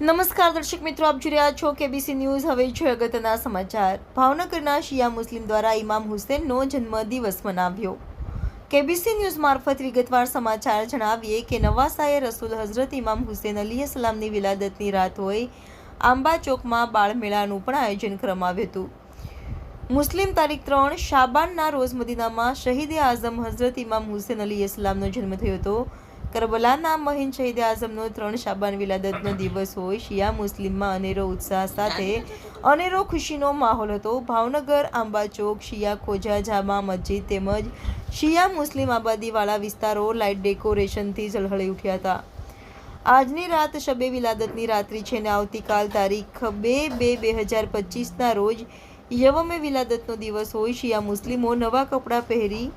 નમસ્કાર દર્શક મિત્રો, આપ જોઈ રહ્યા છો કેબીસી ન્યૂઝ હવે છે અગત્યના સમાચાર. ભાવનગરના શિયા મુસ્લિમ દ્વારા ઇમામ હુસેનનો જન્મદિવસ મનાવ્યો. કેબીસી ન્યૂઝ મારફત વિગતવાર સમાચાર જણાવીએ કે નવાસાએ રસૂલ હઝરત ઇમામ હુસેન અલી સલામની વિલાદતની રાત હોય આંબા ચોકમાં બાળમેળાનું પણ આયોજન કરવામાં હતું. મુસ્લિમ તારીખ ત્રણ શાબાનના રોજ મદીનામાં શહીદે આઝમ હઝરત ઇમામ હુસેન અલી ઇસ્લામનો જન્મ થયો હતો. કરબલાના મહિન શહીદ આઝમનો ત્રણ શાબાન વિલાદતનો દિવસ હોય, શિયા મુસ્લિમમાં અનેરો ઉત્સાહ સાથે અનેરો ખુશીનો માહોલ હતો. ભાવનગર આંબા ચોક શિયા ખોજા જામા મસ્જિદ તેમજ શિયા મુસ્લિમ આબાદીવાળા વિસ્તારો લાઇટ ડેકોરેશનથી ઝળહળી ઉઠ્યા હતા. આજની રાત શબે વિલાદતની રાત્રિ છે ને આવતીકાલ તારીખ બે બે બે હજાર પચીસના રોજ યવમે વિલાદતનો દિવસ હોય, શિયા મુસ્લિમો નવા કપડાં પહેરી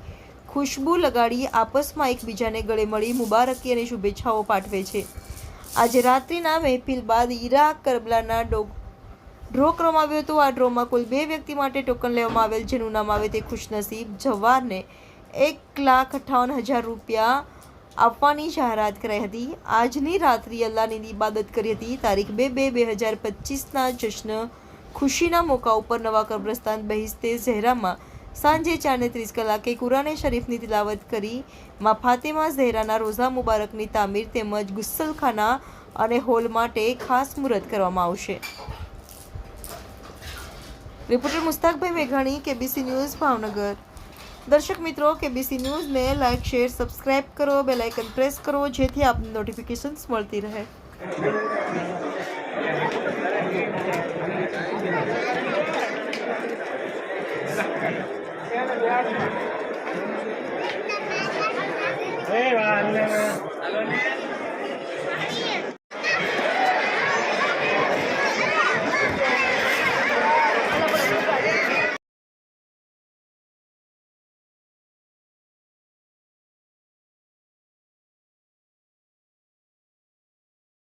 ખુશ્બુ લગાડી આપસમાં એકબીજાને ગળે મળી મુબારકી અને શુભેચ્છાઓ પાઠવે છે. આજે રાત્રિના મહેફિલ બાદ ઈરાક કરબલાના ડો, ડ્રો કરવામાં આવ્યો હતો. આ ડ્રોમાં કુલ બે વ્યક્તિ માટે ટોકન લેવામાં આવેલ, જેનું નામ આવે તે ખુશનસીબ જવારને એક લાખ અઠ્ઠાવન હજાર રૂપિયા આપવાની જાહેરાત કરાઈ હતી. આજની રાત્રિ અલ્લાહની ઇબાદત કરી હતી. તારીખ બે બે બે હજાર પચીસના જશ્ન ખુશીના મોકા ઉપર નવા કબ્રસ્તાન બહિસ્તે ઝહેરામાં સાંજે ચારને ત્રીસ કલાકે કુરાને શરીફની તિલાવત કરી માં ફાતેમા ઝહેરાના રોઝા મુબારકની તામીર તેમજ ગુસ્સલખાના અને હોલ માટે ખાસ મુહૂર્ત કરવામાં આવશે. રિપોર્ટર મુસ્તાકભાઈ મેઘાણી, કેબીસી ન્યૂઝ, ભાવનગર. દર્શક મિત્રો, કેબીસી ન્યૂઝને લાઇક, શેર, સબસ્ક્રાઇબ કરો, બેલ આઇકન પ્રેસ કરો, જેથી આપને નોટિફિકેશન્સ મળતી રહે. Yeah.